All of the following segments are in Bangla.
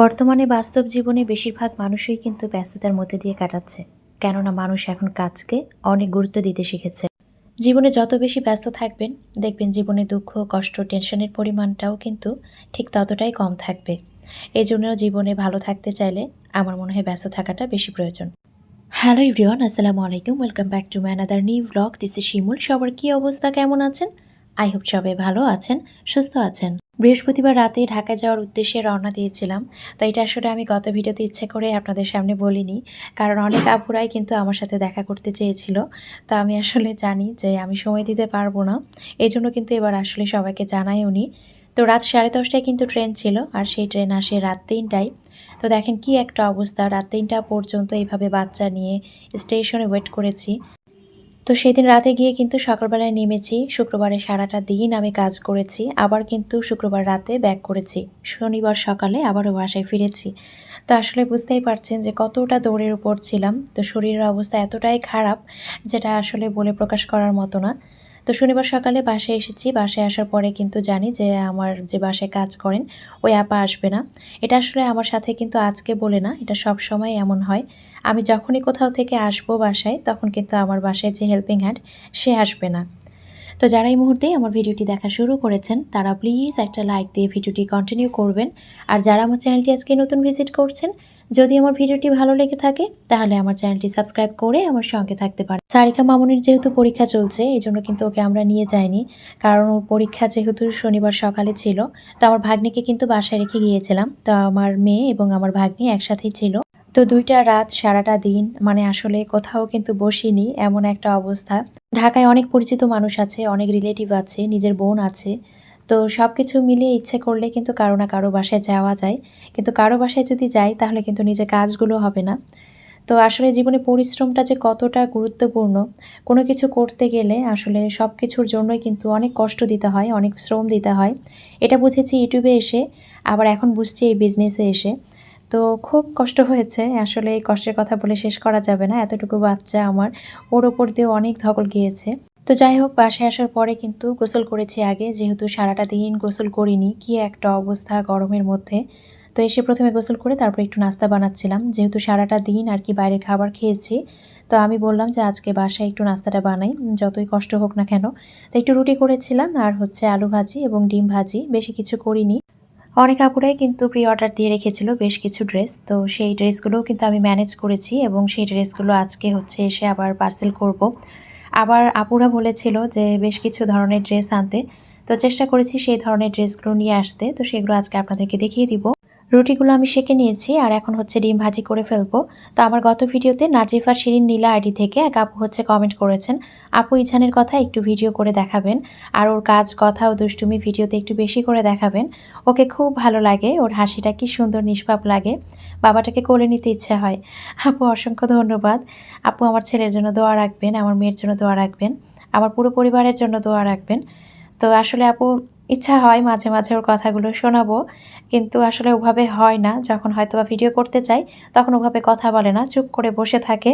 বর্তমানে বাস্তব জীবনে বেশিরভাগ মানুষই কিন্তু ব্যস্ততার মধ্যে দিয়ে কাটাচ্ছে, কেননা মানুষ এখন কাজকে অনেক গুরুত্ব দিতে শিখেছে। জীবনে যত বেশি ব্যস্ত থাকবেন, দেখবেন জীবনে দুঃখ, কষ্ট, টেনশনের পরিমাণটাও কিন্তু ঠিক ততটাই কম থাকবে। এই জন্য জীবনে ভালো থাকতে চাইলে আমার মনে হয় ব্যস্ত থাকাটা বেশি প্রয়োজন। হ্যালো ইভরিওয়ান আসসালামু আলাইকুম, welcome back to man another new blog. This Shimul. সবার কী অবস্থা? কেমন আছেন? আই হোপ সবাই ভালো আছেন, সুস্থ আছেন। বৃহস্পতিবার রাতে ঢাকা যাওয়ার উদ্দেশ্যে রওনা দিয়েছিলাম তো এটা আসলে আমি গত ভিডিওতে ইচ্ছে করে আপনাদের সামনে বলিনি, কারণ অনেক আপুরাই কিন্তু আমার সাথে দেখা করতে চেয়েছিল। তো আমি আসলে জানি যে আমি সময় দিতে পারব না এই জন্য কিন্তু এবার আসলে সবাইকে জানাই উনি তো রাত সাড়ে দশটায় কিন্তু ট্রেন ছিল, আর সেই ট্রেন আসে রাত তিনটায়। তো দেখেন কি একটা অবস্থা, রাত তিনটা পর্যন্ত এইভাবে বাচ্চা নিয়ে স্টেশনে ওয়েট করেছি। তো সেদিন রাতে গিয়ে কিন্তু সকালবেলায় নেমেছি। শুক্রবারে সারাটা দিন আমি কাজ করেছি, আবার কিন্তু শুক্রবার রাতে ব্যাক করেছি। শনিবার সকালে আবারও বাসায় ফিরেছি। তো আসলে বুঝতেই পারছেন যে কতটা দৌড়ের উপর ছিলাম। তো শরীরের অবস্থা এতটাই খারাপ, যেটা আসলে বলে প্রকাশ করার মতো না। তো শনিবার সকালে বাসায় এসেছি। বাসায় আসার পরে কিন্তু জানি যে আমার যে বাসায় কাজ করেন, ওই আপা আসবে না। এটা আসলে আমার সাথে কিন্তু আজকে বলে না, এটা সব সময় এমন হয়। আমি যখনই কোথাও থেকে আসব বাসায়, তখন কিন্তু আমার বাসায় যে হেল্পিং হ্যান্ড সে আসবে না। তো যারা এই মুহূর্তে আমার ভিডিওটি দেখা শুরু করেছেন, তারা প্লিজ একটা লাইক দিয়ে ভিডিওটি কন্টিনিউ করবেন। আর যারা আমার চ্যানেলটি আজকে নতুন ভিজিট করছেন যদি আমার ভিডিওটি ভালো লেগে থাকে, তাহলে আমার চ্যানেলটি সাবস্ক্রাইব করে আমার সঙ্গে থাকতে পারে সারিকা মামুনির যেহেতু পরীক্ষা চলছে, এই জন্য কিন্তু ওকে আমরা নিয়ে যাইনি। কারণ ওর পরীক্ষা যেহেতু শনিবার সকালে ছিল, তো আমার ভাগ্নিকে কিন্তু বাসায় রেখে গিয়েছিলাম। তো আমার মেয়ে এবং আমার ভাগ্নি একসাথেই ছিল। তো দুইটা রাত, সারাটা দিন মানে আসলে কোথাও কিন্তু বসিনি, এমন একটা অবস্থা। ঢাকায় অনেক পরিচিত মানুষ আছে, অনেক রিলেটিভ আছে, নিজের বোন আছে। তো সব কিছু মিলিয়ে ইচ্ছে করলে কিন্তু কারও না কারও বাসায় যাওয়া যায়। কিন্তু কারও বাসায় যদি যাই, তাহলে কিন্তু নিজের কাজগুলো হবে না। তো আসলে জীবনে পরিশ্রমটা যে কতটা গুরুত্বপূর্ণ, কোনো কিছু করতে গেলে আসলে সব কিছুর জন্যই কিন্তু অনেক কষ্ট দিতে হয়, অনেক শ্রম দিতে হয়। এটা বুঝেছি ইউটিউবে এসে, আবার এখন বুঝছি এই বিজনেসে এসে। তো খুব কষ্ট হয়েছে, আসলে এই কষ্টের কথা বলে শেষ করা যাবে না, এতটুকু বাচ্চা আমার। ওর ওপর দিয়ে অনেক ধকল গিয়েছে। তো যাই হোক বাসায় আসার পরে কিন্তু গোসল করেছি আগে। যেহেতু সারাটা দিন গোসল করিনি, কি একটা অবস্থা গরমের মধ্যে। তো এসে প্রথমে গোসল করে তারপর একটু নাস্তা বানাচ্ছিলাম। যেহেতু সারাটা দিন আর কি বাইরের খাবার খেয়েছি, তো আমি বললাম যে আজকে বাসায় একটু নাস্তাটা বানাই, যতই কষ্ট হোক না কেন। তো একটু রুটি করেছিলাম, আর হচ্ছে আলু ভাজি এবং ডিম ভাজি, বেশি কিছু করিনি। অনেক আপুরাই কিন্তু প্রি অর্ডার দিয়ে রেখেছিল বেশ কিছু ড্রেস, তো সেই ড্রেসগুলোও কিন্তু আমি ম্যানেজ করেছি এবং সেই ড্রেসগুলো আজকে হচ্ছে এসে আবার পার্সেল করব। আবার আপুরা বলেছিল যে বেশ কিছু ধরনের ড্রেস আনতে। তো চেষ্টা করেছি সেই ধরনের ড্রেসগুলো নিয়ে আসতে। তো সেগুলো আজকে আপনাদেরকে দেখিয়ে দিব। রুটিগুলো আমি সেঁকে নিয়েছি আর এখন হচ্ছে ডিম ভাজি করে ফেলব। তো আমার গত ভিডিওতে নাজিফা শিরিন নীলা আইডি থেকে এক আপু হচ্ছে কমেন্ট করেছেন, আপু ইছানের কথা একটু ভিডিও করে দেখাবেন আর ওর কাজ, কথা ও দুষ্টুমি ভিডিওতে একটু বেশি করে দেখাবেন। ওকে খুব ভালো লাগে, ওর হাসিটা কি সুন্দর নিষ্পাপ লাগে, বাবাটাকে কোলে নিতে ইচ্ছে হয়। আপু, অসংখ্য ধন্যবাদ। আপু, আমার ছেলের জন্য দোয়া রাখবেন, আমার মেয়ের জন্য দোয়া রাখবেন, আমার পুরো পরিবারের জন্য দোয়া রাখবেন। তো আসলে আপু ইচ্ছা হয় মাঝে মাঝে ওর কথাগুলো শোনাবো, কিন্তু আসলে ওভাবে হয় না। যখন হয়তো বা ভিডিও করতে চাই, তখন ওভাবে কথা বলে না, চুপ করে বসে থাকে,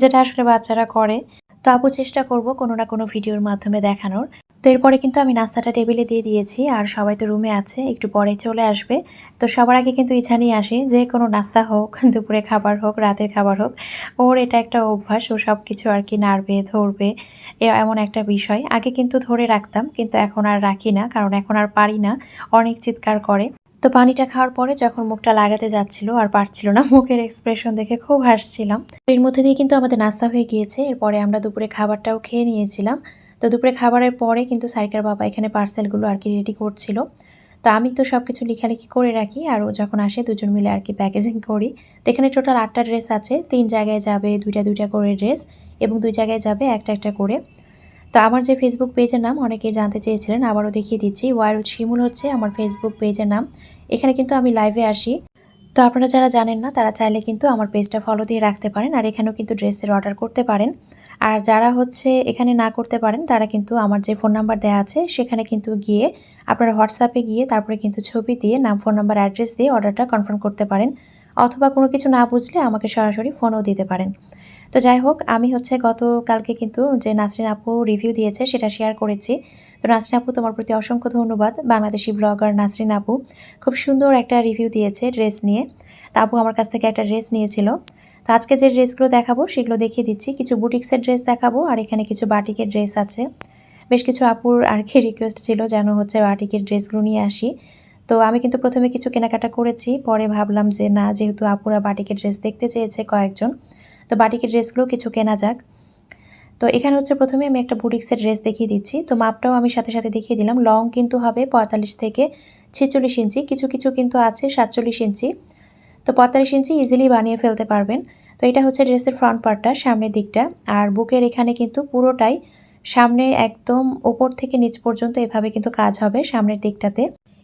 যেটা আসলে বাচ্চারা করে। তো আপু চেষ্টা করব কোনো না কোনো ভিডিওর মাধ্যমে দেখানোর। তো এরপরে কিন্তু আমি নাস্তাটা টেবিলে দিয়ে দিয়েছি, আর সবাই তো রুমে আছে, একটু পরে চলে আসবে। তো সবার আগে কিন্তু ইছানি আসে, যে কোনো নাস্তা হোক, দুপুরে খাবার হোক, রাতের খাবার হোক, ওর এটা একটা অভ্যাস, ও সব কিছু আর কি নাড়বে, ধরবে এমন একটা বিষয়। আগে কিন্তু ধরে রাখতাম, কিন্তু এখন আর রাখি না, কারণ এখন আর পারি না, অনেক চিৎকার করে। তো পানিটা খাওয়ার পরে যখন মুখটা লাগাতে যাচ্ছিল, আর পারছিল না মুখের এক্সপ্রেশন দেখে খুব হাসছিলাম। এর মধ্যে দিয়ে কিন্তু আমাদের নাস্তা হয়ে গিয়েছে, এরপরে আমরা দুপুরে খাবারটাও খেয়ে নিয়েছিলাম। তো দুপুরে খাবারের পরে কিন্তু সাইকার বাবা এখানে পার্সেলগুলো আর কি রেডি করছিল। তো আমি তো সব কিছু লেখালেখি করে রাখি আর ও যখন আসে দুজন মিলে আর কি প্যাকেজিং করি। তো এখানে টোটাল আটটা ড্রেস আছে, তিন জায়গায় যাবে দুইটা দুইটা করে ড্রেস এবং দুই জায়গায় যাবে একটা একটা করে। তো আমার যে ফেসবুক পেজের নাম অনেকেই জানতে চেয়েছিলেন, আবারও দেখিয়ে দিচ্ছি। ওয়াইল শিমুল হচ্ছে আমার ফেসবুক পেজের নাম। এখানে কিন্তু আমি লাইভে আসি। তো আপনারা যারা জানেন না, তারা চাইলে কিন্তু আমার পেজটা ফলো দিয়ে রাখতে পারেন আর এখানেও কিন্তু ড্রেসের অর্ডার করতে পারেন। আর যারা হচ্ছে এখানে না করতে পারেন, তারা কিন্তু আমার যে ফোন নাম্বার দেওয়া আছে, সেখানে কিন্তু গিয়ে আপনারা হোয়াটসঅ্যাপে গিয়ে তারপরে কিন্তু ছবি দিয়ে নাম ফোন নাম্বার অ্যাড্রেস দিয়ে অর্ডারটা কনফার্ম করতে পারেন। অথবা কোনো কিছু না বুঝলে আমাকে সরাসরি ফোনও দিতে পারেন। তো যাই হোক, আমি হচ্ছে গতকালকে কিন্তু যে নাসরিন আপু রিভিউ দিয়েছে সেটা শেয়ার করেছি। তো নাসরিন আপু, তোমার প্রতি অসংখ্য ধন্যবাদ। বাংলাদেশি ব্লগার নাসরিন আপু খুব সুন্দর একটা রিভিউ দিয়েছে ড্রেস নিয়ে। তা আপু আমার কাছ থেকে একটা ড্রেস নিয়েছিল। তো আজকে যে ড্রেসগুলো দেখাবো সেগুলো দেখিয়ে দিচ্ছি। কিছু বুটিক্সের ড্রেস দেখাবো আর এখানে কিছু বাটিকের ড্রেস আছে। বেশ কিছু আপুর আর কি রিকোয়েস্ট ছিল যেন হচ্ছে বাটিকের ড্রেসগুলো নিয়ে আসি। তো আমি কিন্তু প্রথমে কিছু কেনাকাটা করেছি, পরে ভাবলাম যে না, যেহেতু আপুরা বাটিকের ড্রেস দেখতে চেয়েছে কয়েকজন তো বাটিকের ড্রেসগুলো কিছু কেনা যাক। তো এখানে হচ্ছে প্রথমে আমি একটা বুটিক্সের ড্রেস দেখিয়ে দিচ্ছি। তো মাপটাও আমি সাথে সাথে দেখিয়ে দিলাম। লং কিন্তু হবে পঁয়তাল্লিশ থেকে ছেচল্লিশ ইঞ্চি, কিছু কিছু কিন্তু আছে সাতচল্লিশ ইঞ্চি। তো পঁয়তাল্লিশ ইঞ্চি ইজিলি বানিয়ে ফেলতে পারবেন। তো এটা হচ্ছে ড্রেসের ফ্রন্ট পার্টটা সামনের দিকটা। আর বুকের এখানে কিন্তু পুরোটাই সামনে একদম ওপর থেকে নিচ পর্যন্ত এভাবে কিন্তু কাজ হবে সামনের দিকটাতে।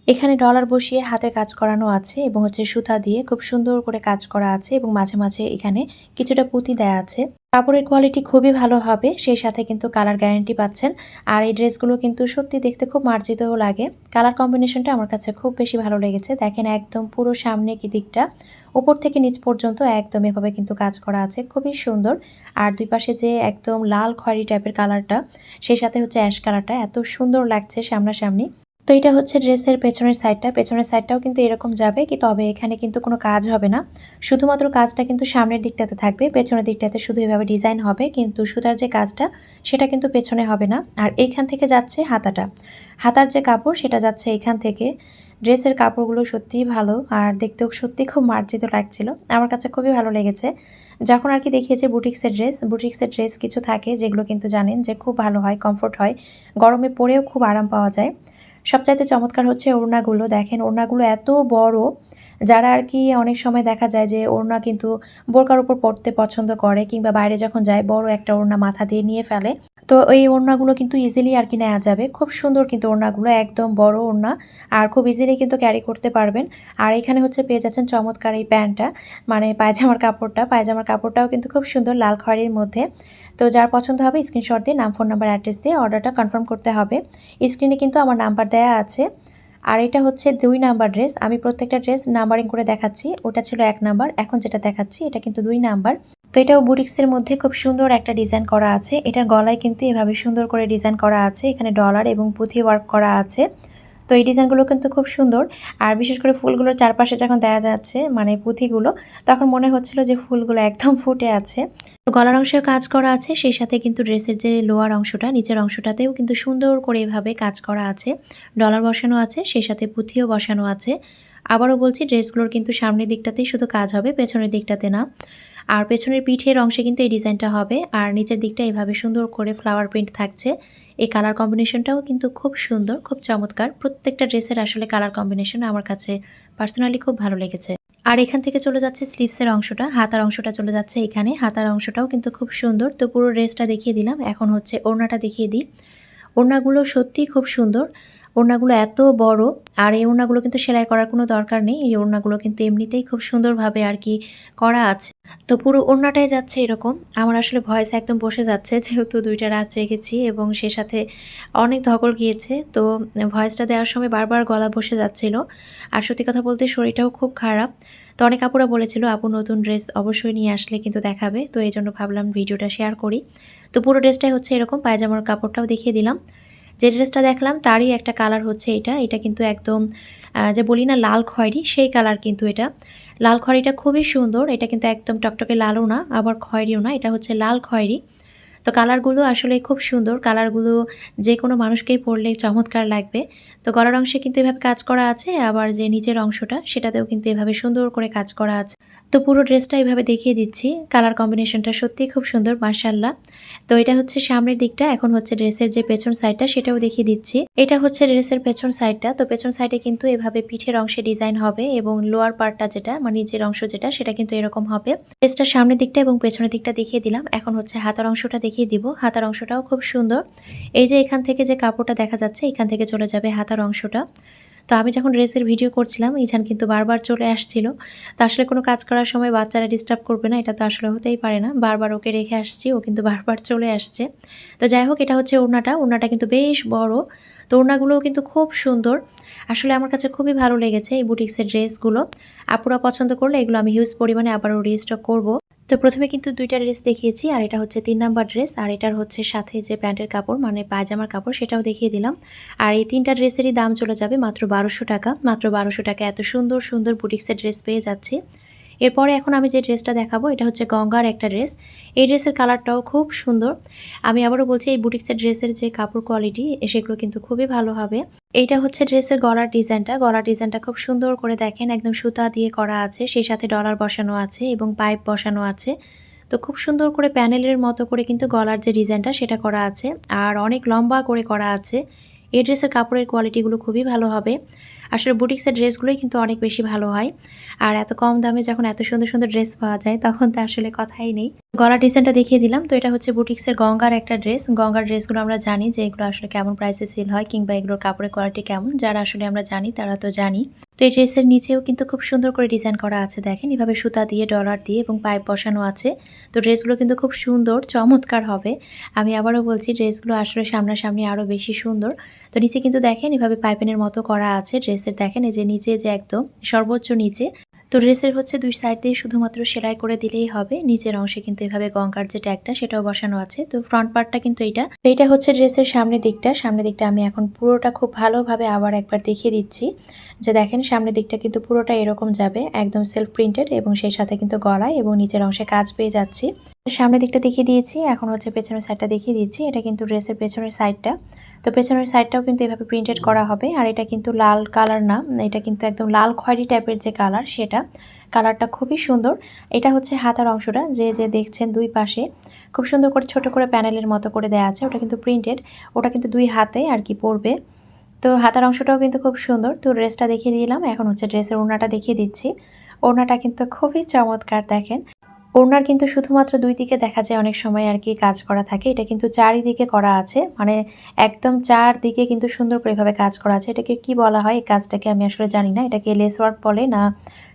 এখানে ডলার বসিয়ে হাতের কাজ করানো আছে এবং হচ্ছে সুতা দিয়ে খুব সুন্দর করে কাজ করা আছে এবং মাঝে মাঝে এখানে কিছুটা পুঁতি দেয়া আছে। কাপড়ের কোয়ালিটি খুবই ভালো হবে, সেই সাথে কিন্তু কালার গ্যারান্টি পাচ্ছেন। আর এই ড্রেসগুলো কিন্তু সত্যি দেখতে খুব মার্জিতও লাগে। কালার কম্বিনেশনটা আমার কাছে খুব বেশি ভালো লেগেছে। দেখেন একদম পুরো সামনে কি দিকটা, উপর থেকে নিচ পর্যন্ত একদম এভাবে কিন্তু কাজ করা আছে, খুবই সুন্দর। আর দুই পাশে যে একদম লাল খয়েরি টাইপের কালারটা সেই সাথে হচ্ছে অ্যাশ কালারটা এত সুন্দর লাগছে সামনাসামনি। তো এটা হচ্ছে ড্রেসের পেছনের সাইডটা পেছনের সাইডটাও কিন্তু এরকম যাবে কি তবে এখানে কিন্তু কোনো কাজ হবে না। শুধুমাত্র কাজটা কিন্তু সামনের দিকটাতে থাকবে। পেছনের দিকটাতে শুধু এভাবে ডিজাইন হবে, কিন্তু সুতার যে কাজটা, সেটা কিন্তু পেছনে হবে না। আর এইখান থেকে যাচ্ছে হাতাটা। হাতার যে কাপড়, সেটা যাচ্ছে এখান থেকে। ড্রেসের কাপড়গুলো সত্যিই ভালো আর দেখতেও সত্যি খুব মার্জিত লাগছিল। আমার কাছে খুবই ভালো লেগেছে। যখন আর কি দেখিয়েছে বুটিক্সের ড্রেস বুটিক্সের ড্রেস কিছু থাকে যেগুলো কিন্তু জানেন যে খুব ভালো হয় কমফোর্ট হয়। গরমে পরেও খুব আরাম পাওয়া যায়। সবচাইতে চমৎকার হচ্ছে ওড়নাগুলো। দেখেন, ওড়নাগুলো এত বড়, যারা আর কি অনেক সময় দেখা যায় যে ওড়না কিন্তু বোরকার উপর পড়তে পছন্দ করে, কিংবা বাইরে যখন যায়, বড় একটা ওড়না মাথা দিয়ে নিয়ে ফেলে। তো এই ওড়নাগুলো কিন্তু ইজিলি আর কি নেওয়া যাবে। খুব সুন্দর কিন্তু ওড়নাগুলো, একদম বড় ওড়না। আর খুব ইজিলি কিন্তু ক্যারি করতে পারবেন। আর এখানে হচ্ছে পেয়ে যাচ্ছেন চমৎকার এই প্যান্টটা মানে পায়জামার কাপড়টা। পায়জামার কাপড়টাও কিন্তু খুব সুন্দর লাল খয়েরির মধ্যে। তো যার পছন্দ হবে স্ক্রিনশট দিয়ে নাম ফোন নাম্বার অ্যাড্রেস দিয়ে অর্ডারটা কনফার্ম করতে হবে। স্ক্রিনে কিন্তু আমার নাম্বার দেয়া আছে। আর এটা হচ্ছে দুই নাম্বার ড্রেস আমি প্রত্যেকটা ড্রেস নাম্বারিং করে দেখাচ্ছি। ওটা ছিল এক নাম্বার এখন যেটা দেখাচ্ছি, এটা কিন্তু দুই নাম্বার তো এটাও বুটিক্সের মধ্যে খুব সুন্দর একটা ডিজাইন করা আছে। এটার গলায় কিন্তু এভাবে সুন্দর করে ডিজাইন করা আছে। এখানে ডলার এবং পুঁথি ওয়ার্ক করা আছে। তো এই ডিজাইনগুলো কিন্তু খুব সুন্দর। আর বিশেষ করে ফুলগুলোর চারপাশে যখন দেখা যাচ্ছে মানে পুঁথিগুলো, তখন মনে হচ্ছিল যে ফুলগুলো একদম ফুটে আছে। তো গলার অংশেও কাজ করা আছে, সেই সাথে কিন্তু ড্রেসের যে লোয়ার অংশটা, নিচের অংশটাতেও কিন্তু সুন্দর করে এভাবে কাজ করা আছে। ডলার বসানো আছে, সেই সাথে পুঁথিও বসানো আছে। আবারও বলছি, ড্রেসগুলোর কিন্তু সামনের দিকটাতেই শুধু কাজ হবে, পেছনের দিকটাতে না। আর পেছনের পিঠের অংশে কিন্তু এই ডিজাইনটা হবে, আর নিচের দিকটা এভাবে সুন্দর করে ফ্লাওয়ার প্রিন্ট থাকছে। এই কালার কম্বিনেশনটাও কিন্তু খুব সুন্দর, খুব চমৎকার। প্রত্যেকটা ড্রেসের আসলে কালার কম্বিনেশন আমার কাছে পার্সোনালি খুব ভালো লেগেছে। আর এখান থেকে চলে যাচ্ছে স্লিপসের অংশটা, হাতার অংশটা চলে যাচ্ছে এখানে। হাতার অংশটাও কিন্তু খুব সুন্দর। তো পুরো ড্রেসটা দেখিয়ে দিলাম, এখন হচ্ছে ওড়নাটা দেখিয়ে দিই। ওড়নাগুলো সত্যিই খুব সুন্দর। ওড়নাগুলো এত বড়, আর এই ওড়নাগুলো কিন্তু সেলাই করার কোনো দরকার নেই। এই ওড়নাগুলো কিন্তু এমনিতেই খুব সুন্দরভাবে আর কি করা আছে। তো পুরো ওড়নাটাই যাচ্ছে এরকম। আমার আসলে ভয়েস একদম বসে যাচ্ছে, যেহেতু দুইটা রাত জেগেছি এবং সে সাথে অনেক ধকল গিয়েছে। তো ভয়েসটা দেওয়ার সময় বারবার গলা বসে যাচ্ছিল। আর সত্যি কথা বলতে শরীরটাও খুব খারাপ। তো অনেক আপুরা বলেছিল, আপু, নতুন ড্রেস অবশ্যই নিয়ে আসলে কিন্তু দেখাবে। তো এই জন্য ভাবলাম ভিডিওটা শেয়ার করি। তো পুরো ড্রেসটাই হচ্ছে এরকম, পায়জামার কাপড়টাও দেখিয়ে দিলাম। যে ড্রেসটা দেখলাম, তারই একটা কালার হচ্ছে এটা। এটা কিন্তু একদম যে বলি না লাল খয়েরি, সেই কালার কিন্তু এটা। লাল খয়েরিটা খুবই সুন্দর। এটা কিন্তু একদম টকটকে লালও না, আবার খয়েরিও না। এটা হচ্ছে লাল খয়েরি। তো কালারগুলো আসলে খুব সুন্দর। কালারগুলো যে কোনো মানুষকেই পরলে চমৎকার লাগবে। তো গলার অংশে কিন্তু এভাবে কাজ করা আছে, আবার যে নিচের অংশটা সেটাতেও কিন্তু এভাবে সুন্দর করে কাজ করা আছে। তো পুরো ড্রেসটা এভাবে দেখিয়ে দিচ্ছি। কালার কম্বিনেশনটা সত্যিই খুব সুন্দর মার্শাল্লাহ তো এটা হচ্ছে সামনের দিকটা, এখন হচ্ছে ড্রেসের যে পেছন সাইডটা সেটাও দেখিয়ে দিচ্ছি। এটা হচ্ছে ড্রেসের পেছন সাইডটা, তো পেছন সাইডে কিন্তু এভাবে পিঠের অংশে ডিজাইন হবে এবং লোয়ার পার্টটা যেটা মানে নিচের অংশ যেটা, সেটা কিন্তু এরকম হবে। ড্রেসটার সামনের দিকটা এবং পেছনের দিকটা দেখিয়ে দিলাম। এখন হচ্ছে হাতার অংশটা দেখিয়ে দিব। হাতার অংশটাও খুব সুন্দর। এই যে এখান থেকে যে কাপড়টা দেখা যাচ্ছে, এখান থেকে চলে যাবে হাতার অংশটা। তো আমি যখন ড্রেসের ভিডিও করছিলাম ইছান কিন্তু বারবার চলে আসছিল। তো আসলে কোনো কাজ করার সময় বাচ্চারা ডিস্টার্ব করবে না, এটা তো আসলে হতেই পারে না। বারবার ওকে রেখে আসছি, ও কিন্তু বারবার চলে আসছে। তো যাই হোক, এটা হচ্ছে ওড়নাটা। ওড়নাটা কিন্তু বেশ বড়। তো ওড়নাগুলোও কিন্তু খুব সুন্দর। আসলে আমার কাছে খুবই ভালো লেগেছে এই বুটিক্সের ড্রেসগুলো। আপুরা পছন্দ করলে এগুলো আমি হিউজ পরিমাণে আবারও রিস্টক করব। তো প্রথমে কিন্তু দুইটা ড্রেস দেখিয়েছি, আর এটা হচ্ছে তিন নাম্বার ড্রেস, আর এটার হচ্ছে সাথে যে প্যান্টের কাপড় মানে পায়জামার কাপড়, সেটাও দেখিয়ে দিলাম। আর এই তিনটা ড্রেসেরই দাম চলে যাবে মাত্র বারোশো টাকা, মাত্র বারোশো টাকা। এত সুন্দর সুন্দর বুটিক্সের ড্রেস পেয়ে যাচ্ছি। এরপরে এখন আমি যে ড্রেসটা দেখাবো, এটা হচ্ছে গঙ্গার একটা ড্রেস এই ড্রেসের কালারটাও খুব সুন্দর। আমি আবারও বলছি, এই বুটিক্সের ড্রেসের যে কাপড় কোয়ালিটি সেগুলো কিন্তু খুবই ভালো হবে। এইটা হচ্ছে ড্রেসের গলার ডিজাইনটা গলার ডিজাইনটা খুব সুন্দর করে দেখেন, একদম সুতা দিয়ে করা আছে, সেই সাথে ডলার বসানো আছে এবং পাইপ বসানো আছে। তো খুব সুন্দর করে প্যানেলের মতো করে কিন্তু গলার যে ডিজাইনটা সেটা করা আছে। আর অনেক লম্বা করে করা আছে। এই ড্রেসের কাপড়ের কোয়ালিটিগুলো খুবই ভালো হবে। আসলে বুটিক্সের ড্রেসগুলোই কিন্তু অনেক বেশি ভালো হয়। আর এত কম দামে যখন এত সুন্দর সুন্দর ড্রেস পাওয়া যায়, তখন তো আসলে কথাই নেই। গলা ডিজাইনটা দেখিয়ে দিলাম। তো এটা হচ্ছে বুটিক্সের গঙ্গার একটা ড্রেস। গঙ্গার ড্রেসগুলো আমরা জানি যে এগুলো আসলে কেমন প্রাইসে সেল হয় কিংবা এগুলোর কাপড়ের কোয়ালিটি কেমন। যারা আসলে আমরা জানি, তারা তো জানি। তো এই ড্রেসের নিচেও কিন্তু খুব সুন্দর করে ডিজাইন করা আছে, দেখেন। এভাবে সুতা দিয়ে, ডলার দিয়ে এবং পাইপ বসানো আছে। তো ড্রেসগুলো কিন্তু খুব সুন্দর, চমৎকার হবে। আমি আবারও বলছি, ড্রেসগুলো আসলে সামনাসামনি আরও বেশি সুন্দর। তো নিচে কিন্তু দেখেন, এভাবে পাইপেনের মতো করা আছে ড্রেসের। দেখেন, এই যে নিচে যে একদম সর্বোচ্চ নিচে তো ড্রেসের হচ্ছে দুই সাইড দিয়ে শুধুমাত্র সেলাই করে দিলেই হবে। নিচের অংশে কিন্তু এভাবে গঙ্গার যে ট্যাগটা সেটাও বসানো আছে। তো ফ্রন্ট পার্টটা কিন্তু এটা এটা হচ্ছে ড্রেসের সামনের দিকটা। সামনের দিকটা আমি এখন পুরোটা খুব ভালোভাবে আবার একবার দেখিয়ে দিচ্ছি। যে দেখেন, সামনের দিকটা কিন্তু পুরোটা এরকম যাবে, একদম সেলফ প্রিন্টেড এবং সেই সাথে কিন্তু গলায় এবং নিচের অংশে কাজ পেয়ে যাচ্ছি। সামনের দিকটা দেখিয়ে দিয়েছি, এখন হচ্ছে পেছনের সাইডটা দেখিয়ে দিচ্ছি এটা কিন্তু ড্রেসের পেছনের সাইডটা তো পেছনের সাইডটাও কিন্তু এভাবে প্রিন্টেড করা হবে, আর এটা কিন্তু লাল কালার না, এটা কিন্তু একদম লাল খয়েরি টাইপের যে কালার সেটা। কালারটা খুবই সুন্দর। এটা হচ্ছে হাতার অংশটা, যে যে দেখছেন দুই পাশে। খুব সুন্দর করে ছোট করে প্যানেলের মতো করে দেওয়া আছে, ওটা কিন্তু প্রিন্টেড ওটা কিন্তু দুই হাতে আর কি পরবে তো হাতার অংশটাও কিন্তু খুব সুন্দর। তো ড্রেসটা দেখিয়ে দিলাম, এখন হচ্ছে ড্রেসের ওড়নাটা দেখিয়ে দিচ্ছি। ওড়নাটা কিন্তু খুবই চমৎকার, দেখেন। ওড়নার কিন্তু শুধুমাত্র দুই দিকে দেখা যায় অনেক সময় আর কি কাজ করা থাকে। এটা কিন্তু চারিদিকে করা আছে। মানে একদম চারদিকে কিন্তু সুন্দর করে এভাবে কাজ করা আছে। এটাকে কি বলা হয়? এই কাজটাকে আমি আসলে জানি না। এটাকে লেস ওয়ার্ক বলে না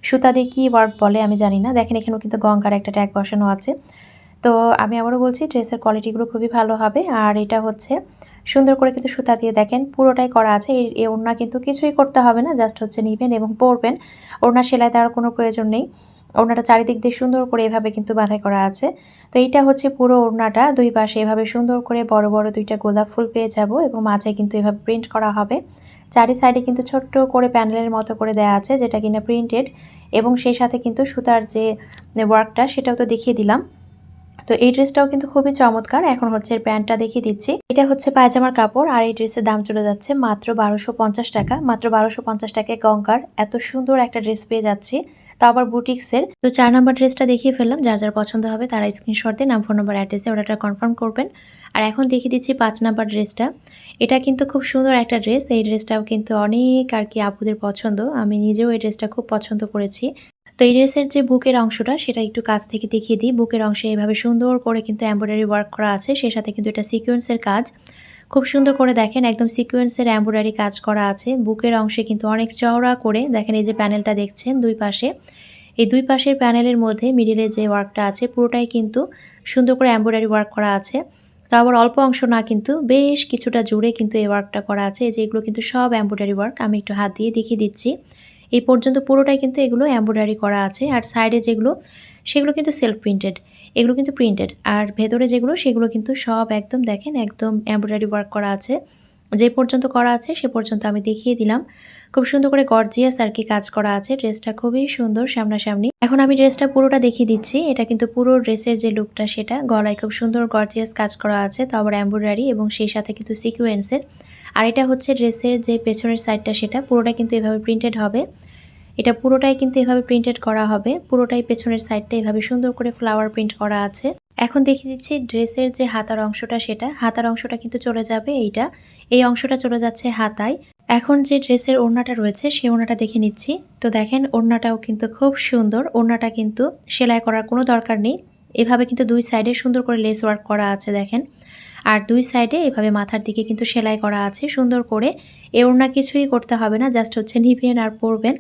সুতা দিয়ে কি ওয়ার্ক বলে আমি জানি না। দেখেন এখানেও কিন্তু গঙ্গার একটা ট্যাগ বসানো আছে। তো আমি আবারও বলছি, ড্রেসের কোয়ালিটিগুলো খুবই ভালো হবে। আর এটা হচ্ছে সুন্দর করে কিন্তু সুতা দিয়ে দেখেন, পুরোটাই করা আছে। এই এই ওড়না কিন্তু কিছুই করতে হবে না। জাস্ট হচ্ছে নিবেন এবং পরবেন। ওড়না সেলাই দেওয়ার কোনো প্রয়োজন নেই। ওড়নাটা চারিদিক দিয়ে সুন্দর করে এভাবে কিন্তু বাঁধাই করা আছে। তো এইটা হচ্ছে পুরো ওড়নাটা, দুই পাশে এভাবে সুন্দর করে বড় বড় দুইটা গোলাপ ফুল পেয়ে যাব এবং মাঝে কিন্তু এভাবে প্রিন্ট করা হবে। চারি সাইডে কিন্তু ছোট্ট করে প্যানেলের মতো করে দেয়া আছে যেটা কিনা প্রিন্টেড এবং সেই সাথে কিন্তু সুতার যে ওয়ার্কটা সেটাও তো দেখিয়ে দিলাম। তো এই ড্রেসটাও কিন্তু খুবই চমৎকার। এখন হচ্ছে এর প্যান্টটা দেখিয়ে দিচ্ছি। এটা হচ্ছে পায়জামার কাপড় আর এই ড্রেসের দাম চলে যাচ্ছে মাত্র বারোশো পঞ্চাশ টাকা। মাত্র বারোশো পঞ্চাশ টাকায় গঙ্গার এত সুন্দর একটা ড্রেস পেয়ে যাচ্ছি। তো আবার বুটিক্সের। তো চার নাম্বার ড্রেসটা দেখিয়ে ফেললাম। যার যার পছন্দ হবে তারা স্ক্রিনশট দিয়ে নাম ফোন নাম্বার অ্যাড্রেসে অর্ডারটা কনফার্ম করবেন। আর এখন দেখিয়ে দিচ্ছি পাঁচ নাম্বার ড্রেসটা। এটা কিন্তু খুব সুন্দর একটা ড্রেস। এই ড্রেসটাও কিন্তু অনেক আর কি আপুদের পছন্দ। আমি নিজেও এই ড্রেসটা খুব পছন্দ করেছি। তো এই ড্রেসের যে বুকের অংশটা, সেটা একটু কাছ থেকে দেখিয়ে দিই। বুকের অংশে এভাবে সুন্দর করে কিন্তু এমব্রয়ডারি ওয়ার্ক করা আছে। সেই সাথে কিন্তু এটা সিকোয়েন্সের কাজ। খুব সুন্দর করে দেখেন, একদম সিকোয়েন্সের এমব্রয়ডারি কাজ করা আছে। বুকের অংশে কিন্তু অনেক চওড়া করে, দেখেন এই যে প্যানেলটা দেখছেন দুই পাশে। এই দুই পাশের প্যানেলের মধ্যে মিডিলে যে ওয়ার্কটা আছে, পুরোটাই কিন্তু সুন্দর করে এমব্রয়ডারি ওয়ার্ক করা আছে। তো আবার অল্প অংশ না কিন্তু, বেশ কিছুটা জুড়ে কিন্তু এই ওয়ার্কটা করা আছে। এই যে এগুলো কিন্তু সব এমব্রয়ডারি ওয়ার্ক আমি একটু হাত দিয়ে দেখিয়ে দিচ্ছি। এই পর্যন্ত পুরোটাই কিন্তু এগুলো এম্ব্রয়ডারি করা আছে। আর সাইডে যেগুলো, সেগুলো কিন্তু সেলফ প্রিন্টেড এগুলো কিন্তু প্রিন্টেড আর ভেতরে যেগুলো, সেগুলো কিন্তু সব একদম দেখেন, একদম এম্ব্রয়ডারি ওয়ার্ক করা আছে। যে পর্যন্ত করা আছে সে পর্যন্ত আমি দেখিয়ে দিলাম। খুব সুন্দর করে গর্জিয়াস আর কি কাজ করা আছে। ড্রেসটা খুবই সুন্দর সামনাসামনি। এখন আমি ড্রেসটা পুরোটা দেখিয়ে দিচ্ছি। এটা কিন্তু পুরো ড্রেসের যে লুকটা সেটা গলায় খুব সুন্দর গর্জিয়াস কাজ করা আছে। তো আবার এমব্রয়ডারি এবং সেই সাথে কিন্তু সিকুয়েন্সের আর এটা হচ্ছে ড্রেসের যে পেছনের সাইডটা সেটা, পুরোটা কিন্তু এভাবে প্রিন্টেড হবে। এটা পুরোটাই কিন্তু এভাবে প্রিন্টেড করা হবে। পুরোটাই পেছনের সাইডটা এভাবে সুন্দর করে ফ্লাওয়ার প্রিন্ট করা আছে। এখন দেখিয়ে দিচ্ছি ড্রেসের যে হাতার অংশটা সেটা। হাতার অংশটা কিন্তু চলে যাবে এইটা। এই অংশটা চলে যাচ্ছে হাতায়। এখন যে ড্রেসের ওড়নাটা রয়েছে সেই ওড়নাটা দেখে নিচ্ছি। তো দেখেন, ওড়নাটাও কিন্তু খুব সুন্দর। ওড়নাটা কিন্তু সেলাই করার কোনো দরকার নেই। এভাবে কিন্তু দুই সাইডে সুন্দর করে লেস ওয়ার্ক করা আছে, দেখেন। আর দুই সাইডে এভাবে মাথার দিকে কিন্তু সেলাই করা আছে সুন্দর করে। এ ওড়না কিছুই করতে হবে না জাস্ট হচ্ছে নিবেন আর পরবেন।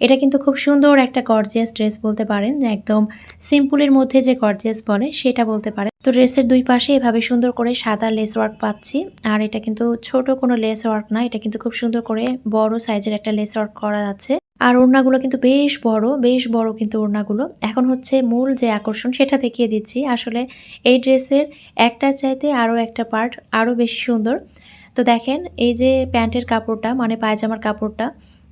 এটা কিন্তু খুব সুন্দর একটা গর্জিয়াস ড্রেস বলতে পারেন, একদম সিম্পলের মধ্যে যে গর্জিয়াস বলে সেটা বলতে পারেন। তো ড্রেসের দুই পাশে এভাবে সুন্দর করে সাদা লেস ওয়ার্ক পাচ্ছি, আর এটা কিন্তু ছোট কোনো লেস ওয়ার্ক না, এটা কিন্তু খুব সুন্দর করে বড় সাইজের একটা লেস ওয়ার্ক করা আছে। আর ওড়নাগুলো কিন্তু বেশ বড় বেশ বড় কিন্তু ওড়নাগুলো। এখন হচ্ছে মূল যে আকর্ষণ সেটা দেখিয়ে দিচ্ছি। আসলে এই ড্রেসের একটার চাইতে আরও একটা পার্ট আরও বেশি সুন্দর। তো দেখেন এই যে প্যান্টের কাপড়টা মানে পায়জামার কাপড়টা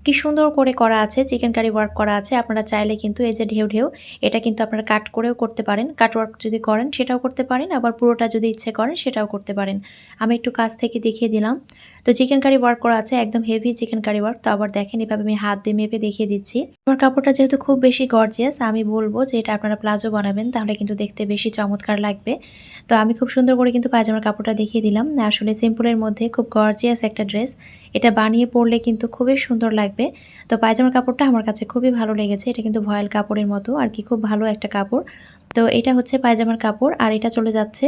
কি সুন্দর করে করা আছে চিকেন কারি ওয়ার্ক করা আছে, আপনারা চাইলে কিন্তু এই যে ঢেউ ঢেউ, এটা কিন্তু আপনারা কাট করেও করতে পারেন। কাট ওয়ার্ক যদি করেন, সেটাও করতে পারেন, আবার পুরোটা যদি ইচ্ছে করেন, সেটাও করতে পারেন। আমি একটু কাছ থেকে দেখিয়ে দিলাম। তো চিকেন কারি ওয়ার্ক করা আছে, একদম হেভি চিকেন কারি ওয়ার্ক তো আবার দেখেন, এভাবে আমি হাত দিয়ে মেপে দেখিয়ে দিচ্ছি। আমার কাপড়টা যেহেতু খুব বেশি গর্জিয়াস আমি বলব যে এটা আপনারা প্লাজো বানাবেন, তাহলে কিন্তু দেখতে বেশি চমৎকার লাগবে। তো আমি খুব সুন্দর করে কিন্তু পায়জামার কাপড়টা দেখিয়ে দিলাম। আসলে সিম্পলের মধ্যে খুব গর্জিয়াস একটা ড্রেস এটা বানিয়ে পরলে কিন্তু খুবই সুন্দর লাগবে। তো পায়জামার কাপড়টা আমার কাছে খুবই ভালো লেগেছে। এটা কিন্তু ভয়েল কাপড়ের মতো আর কি, খুব ভালো একটা কাপড়। তো এটা হচ্ছে পায়জামার কাপড় আর এটা চলে যাচ্ছে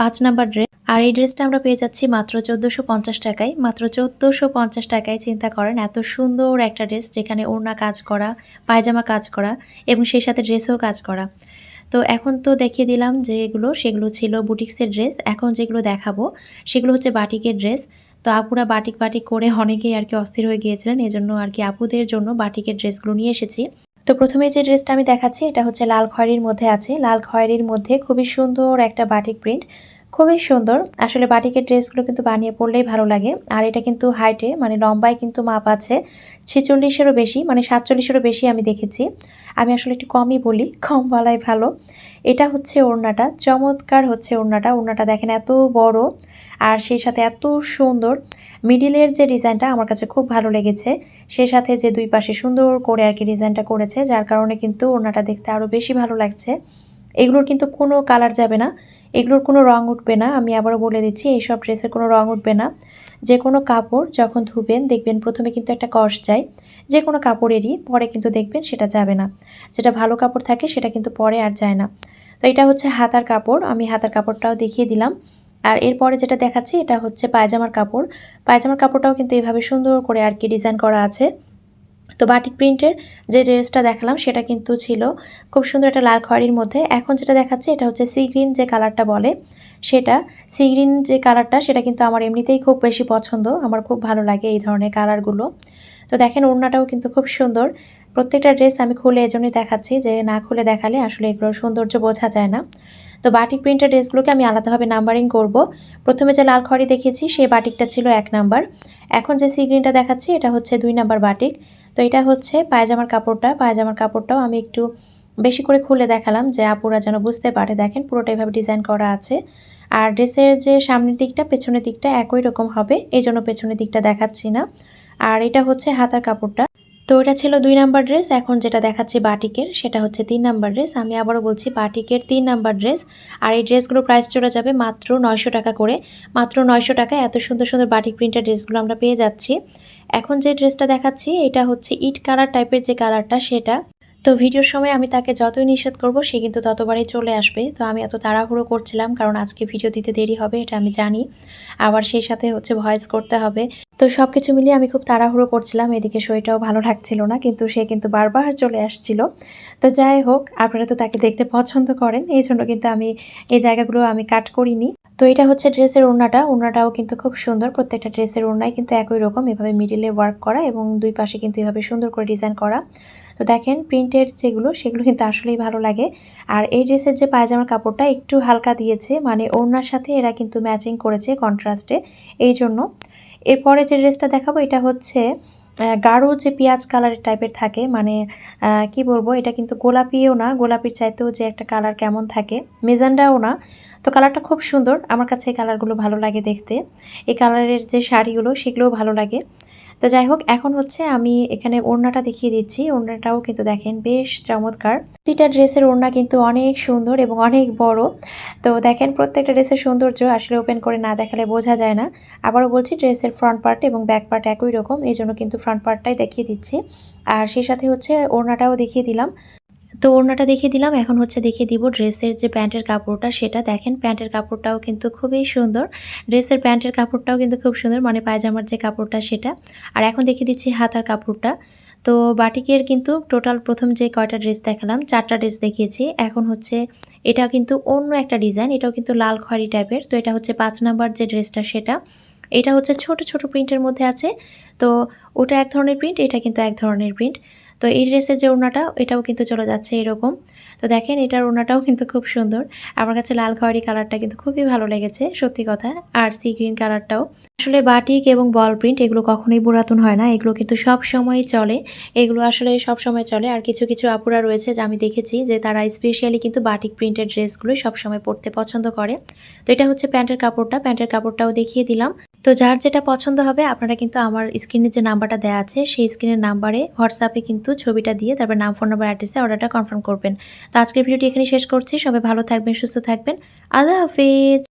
পাঁচ নাম্বার ড্রেস। আর এই ড্রেসটা আমরা পেয়ে যাচ্ছি মাত্র চোদ্দোশো পঞ্চাশ টাকায়। মাত্র চোদ্দোশো পঞ্চাশ টাকায় চিন্তা করেন, এত সুন্দর একটা ড্রেস যেখানে ওড়না কাজ করা, পায়জামা কাজ করা এবং সেই সাথে ড্রেসেও কাজ করা। তো এখন তো দেখিয়ে দিলাম যে এগুলো, সেগুলো ছিল বুটিক্সের ড্রেস। এখন যেগুলো দেখাবো, সেগুলো হচ্ছে বাটিকের ড্রেস। তো আপুরা বাটিক বাটিক করে অনেকেই আর কি অস্থির হয়ে গিয়েছিলেন, এজন্য আর কি আপুদের জন্য বাটিকের ড্রেসগুলো নিয়ে এসেছি। তো প্রথমে যে ড্রেসটা আমি দেখাচ্ছি, এটা হচ্ছে লাল খয়েরির মধ্যে আছে। লাল খয়েরির মধ্যে খুবই সুন্দর একটা বাটিক প্রিন্ট। খুবই সুন্দর। আসলে বাটিকের ড্রেসগুলো কিন্তু বানিয়ে পরলেই ভালো লাগে। আর এটা কিন্তু হাইটে মানে লম্বায় কিন্তু মাপ আছে। ছেচল্লিশেরও বেশি মানে সাতচল্লিশেরও বেশি আমি দেখেছি। আমি আসলে একটু কমই বলি, কম বলাই ভালো। এটা হচ্ছে ওড়নাটা, চমৎকার হচ্ছে ওড়নাটা। ওড়নাটা দেখেন এত বড় আর সেই সাথে এত সুন্দর। মিডিলের যে ডিজাইনটা আমার কাছে খুব ভালো লেগেছে। সেই সাথে যে দুই পাশে সুন্দর করে আর কি ডিজাইনটা করেছে, যার কারণে কিন্তু ওড়নাটা দেখতে আরও বেশি ভালো লাগছে। এগুলোর কিন্তু কোনো কালার যাবে না। এগুলোর কোনো রং উঠবে না। আমি আবারও বলে দিচ্ছি, এইসব ড্রেসের কোনো রং উঠবে না। যে কোনো কাপড় যখন ধুবেন, দেখবেন প্রথমে কিন্তু একটা কষ যায়। যে কোনো কাপড়েরই পরে কিন্তু দেখবেন সেটা যাবে না। যেটা ভালো কাপড় থাকে, সেটা কিন্তু পরে আর যায় না। তো এটা হচ্ছে হাতার কাপড়। আমি হাতার কাপড়টাও দেখিয়ে দিলাম। আর এরপরে যেটা দেখাচ্ছি, এটা হচ্ছে পায়জামার কাপড়। পায়জামার কাপড়টাও কিন্তু এভাবে সুন্দর করে আর কি ডিজাইন করা আছে। তো বাটিক প্রিন্টের যে ড্রেসটা দেখালাম, সেটা কিন্তু ছিল খুব সুন্দর একটা লাল খয়েরির মধ্যে। এখন যেটা দেখাচ্ছে, এটা হচ্ছে সি গ্রিন যে কালারটা বলে, সেটা সি গ্রিন যে কালারটা, সেটা কিন্তু আমার এমনিতেই খুব বেশি পছন্দ। আমার খুব ভালো লাগে এই ধরনের কালারগুলো। তো দেখেন, ওড়নাটাও কিন্তু খুব সুন্দর। প্রত্যেকটা ড্রেস আমি খুলে এজন্যই দেখাচ্ছি যে না খুলে দেখালে আসলে এগুলোর সৌন্দর্য বোঝা যায় না। তো বাটিক প্রিন্টের ড্রেসগুলোকে আমি আলাদাভাবে নাম্বারিং করব। প্রথমে যে লাল খড়ি দেখিয়েছি, সেই বাটিকটা ছিল এক নাম্বার এখন যে সি গ্রিনটা দেখাচ্ছি, এটা হচ্ছে দুই নাম্বার বাটিক। তো এটা হচ্ছে পায়জামার কাপড়টা। পায়জামার কাপড়টাও আমি একটু বেশি করে খুলে দেখালাম যে আপুরা যেন বুঝতে পারে। দেখেন পুরোটা এভাবে ডিজাইন করা আছে। আর ড্রেসের যে সামনের দিকটা, পেছনের দিকটা একই রকম হবে। এই জন্য পেছনের দিকটা দেখাচ্ছি না। আর এটা হচ্ছে হাতার কাপড়টা। তো এটা ছিল দুই নাম্বার ড্রেস, এখন যেটা দেখাচ্ছি বাটিকের, সেটা হচ্ছে তিন নাম্বার ড্রেস। আমি আবারও বলছি, বাটিকের তিন নাম্বার ড্রেস। আর এই ড্রেসগুলো প্রাইস চলে যাবে মাত্র নয়শো টাকা করে। মাত্র নয়শো টাকা এত সুন্দর সুন্দর বাটিক প্রিন্টের ড্রেসগুলো আমরা পেয়ে যাচ্ছি। এখন যে ড্রেসটা দেখাচ্ছি, এটা হচ্ছে ইট কালার টাইপের যে কালারটা, সেটা তো ভিডিওর সময় আমি তাকে যতই নিষেধ করব, সে কিন্তু ততবারই চলে আসবে। তো আমি এত তাড়াহুড়ো করছিলাম, কারণ আজকে ভিডিও দিতে দেরি হবে, এটা আমি জানি। আবার সেই সাথে হচ্ছে ভয়েস করতে হবে। তো সব কিছু মিলিয়ে আমি খুব তাড়াহুড়ো করছিলাম, এদিকে শরীরটাও ভালো লাগছিল না, কিন্তু সে কিন্তু বারবার চলে আসছিল। তো যাই হোক, আপনারা তো তাকে দেখতে পছন্দ করেন, এই জন্য কিন্তু আমি এই জায়গাগুলো আমি কাট করিনি। তো এটা হচ্ছে ড্রেসের ওড়নাটা, ওড়নাটাও কিন্তু খুব সুন্দর, প্রত্যেকটা ড্রেসের ওড়নায় কিন্তু একই রকম, এভাবে মিডিলে ওয়ার্ক করা এবং দুই পাশে কিন্তু এভাবে সুন্দর করে ডিজাইন করা। তো দেখেন প্রিন্টের যেগুলো, সেগুলো কিন্তু আসলেই ভালো লাগে। আর এই ড্রেসের যে পায়জামার কাপড়টা একটু হালকা দিয়েছে মানে ওড়নার সাথে এরা কিন্তু ম্যাচিং করেছে কন্ট্রাস্টে। এই জন্য এরপরে যে ড্রেসটা দেখাবো, এটা হচ্ছে গাঢ় যে পেঁয়াজ কালারের টাইপের থাকে মানে কি বলব, এটা কিন্তু গোলাপিও না, গোলাপির চাইতেও যে একটা কালার কেমন থাকে, মেজান্ডাও না। তো কালারটা খুব সুন্দর, আমার কাছে এই কালারগুলো ভালো লাগে দেখতে। এই কালারের যে শাড়িগুলো, সেগুলোও ভালো লাগে। তো যাই হোক, এখন হচ্ছে আমি এখানে ওড়নাটা দেখিয়ে দিচ্ছি। ওড়নাটাও কিন্তু দেখেন বেশ চমৎকার। প্রতিটা ড্রেসের ওড়না কিন্তু অনেক সুন্দর এবং অনেক বড়। তো দেখেন, প্রত্যেকটা ড্রেসের সৌন্দর্য আসলে ওপেন করে না দেখালে বোঝা যায় না। আবারও বলছি, ড্রেসের ফ্রন্ট পার্ট এবং ব্যাক পার্ট একই রকম। এই জন্য কিন্তু ফ্রন্ট পার্টটাই দেখিয়ে দিচ্ছি। আর সেই সাথে হচ্ছে ওড়নাটাও দেখিয়ে দিলাম। তো ওড়নাটা দেখিয়ে দিলাম। এখন হচ্ছে দেখিয়ে দিব ড্রেসের যে প্যান্টের কাপড়টা, সেটা দেখেন প্যান্টের কাপড়টাও কিন্তু খুবই সুন্দর। ড্রেসের প্যান্টের কাপড়টাও কিন্তু খুব সুন্দর মানে পায়জামার যে কাপড়টা, সেটা। আর এখন দেখিয়ে দিচ্ছি হাতার কাপড়টা। তো বাটিকের কিন্তু টোটাল প্রথম যে কয়টা ড্রেস দেখালাম, চারটা ড্রেস দেখিয়েছি। এখন হচ্ছে এটা কিন্তু অন্য একটা ডিজাইন, এটাও কিন্তু লাল খয়েরি টাইপের। তো এটা হচ্ছে পাঁচ নাম্বার যে ড্রেসটা, সেটা। এটা হচ্ছে ছোট ছোট প্রিন্টের মধ্যে আছে। তো ওটা এক ধরনের প্রিন্ট এটা কিন্তু এক ধরনের প্রিন্ট তো এই ড্রেসের যে ওড়নাটা, এটাও কিন্তু চলে যাচ্ছে এরকম। তো দেখেন, এটার ওড়নাটাও কিন্তু খুব সুন্দর। আমার কাছে লাল খয়েরি কালারটা কিন্তু খুবই ভালো লেগেছে, সত্যি কথা। আর সি গ্রিন কালারটাও। আসলে বাটিক এবং বল প্রিন্ট এগুলো কখনোই পুরাতন হয় না। এগুলো কিন্তু সব সময়ই চলে। এগুলো আসলে সব সময় চলে। আর কিছু কিছু আপুরা রয়েছে, যে আমি দেখেছি যে তারা স্পেশালি কিন্তু বাটিক প্রিন্টের ড্রেসগুলো সব সময় পরতে পছন্দ করে। তো এটা হচ্ছে প্যান্টের কাপড়টা। প্যান্টের কাপড়টাও দেখিয়ে দিলাম। তো যার যেটা পছন্দ হবে, আপনারা কিন্তু আমার স্ক্রিনে যে নাম্বারটা দেওয়া আছে, সেই স্ক্রিনের নাম্বারে হোয়াটসঅ্যাপে কিন্তু ছবিটা দিয়ে তারপর নাম ফোন নাম্বার অ্যাড্রেসে অর্ডারটা কনফার্ম করবেন। তো আজকের ভিডিওটি এখানে শেষ করছি। সবাই ভালো থাকবেন, সুস্থ থাকবেন। আল্লাহ হাফিজ!